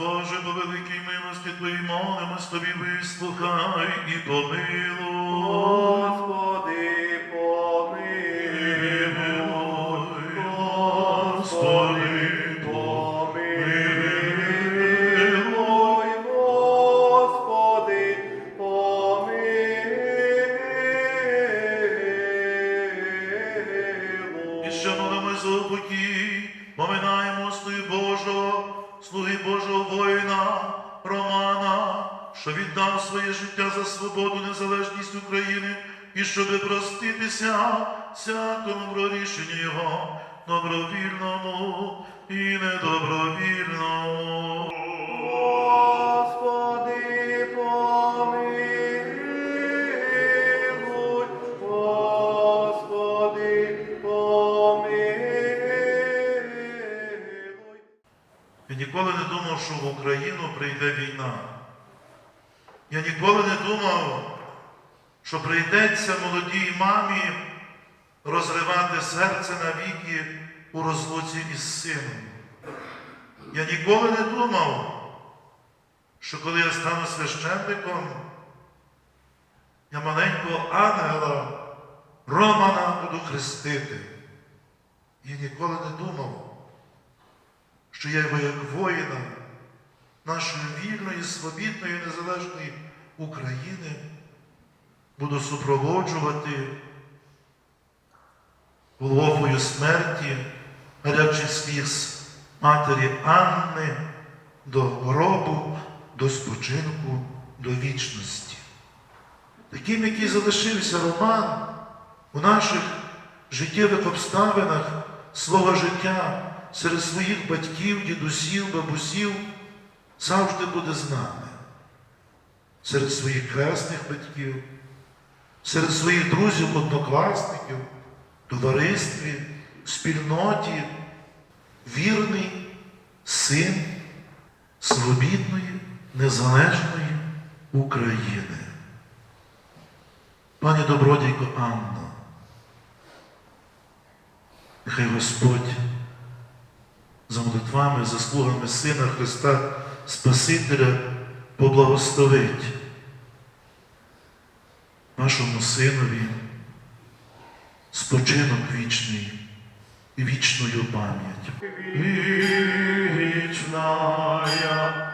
Боже, по великій милості Твоїй молимось Тобі, вислухай і помилуй. Господи, помилуй, Господи, помилуй, Господи, помилуй. І ще молимось за упокій, поминаємо слуги Божого, слуги Божого воїна Романа, що віддав своє життя за свободу, незалежність України, і щоби проститися всякому прорішенню його, добровільному і недобровільному. Ніколи не думав, що в Україну прийде війна. Я ніколи не думав, що прийдеться молодій мамі розривати серце навіки у розлуці із сином. Я ніколи не думав, що коли я стану священником, я маленького ангела Романа буду хрестити. Я ніколи не думав, що я його як воїна нашої вільної, свобідної, незалежної України буду супроводжувати Голгофою смерті, гарячий сліз матері Анни до гробу, до спочинку, до вічності. Таким, який залишився Роман у наших життєвих обставинах свого життя серед своїх батьків, дідусів, бабусів, завжди буде з нами. Серед своїх хресних батьків, серед своїх друзів, однокласників, товаристві, спільноті, вірний син свобідної, незалежної України. Пані добродійко Анна, нехай Господь за молитвами, заслугами Сина Христа Спасителя поблагословить нашому синові спочинок вічний і вічною пам'ять. Вічна пам'ять.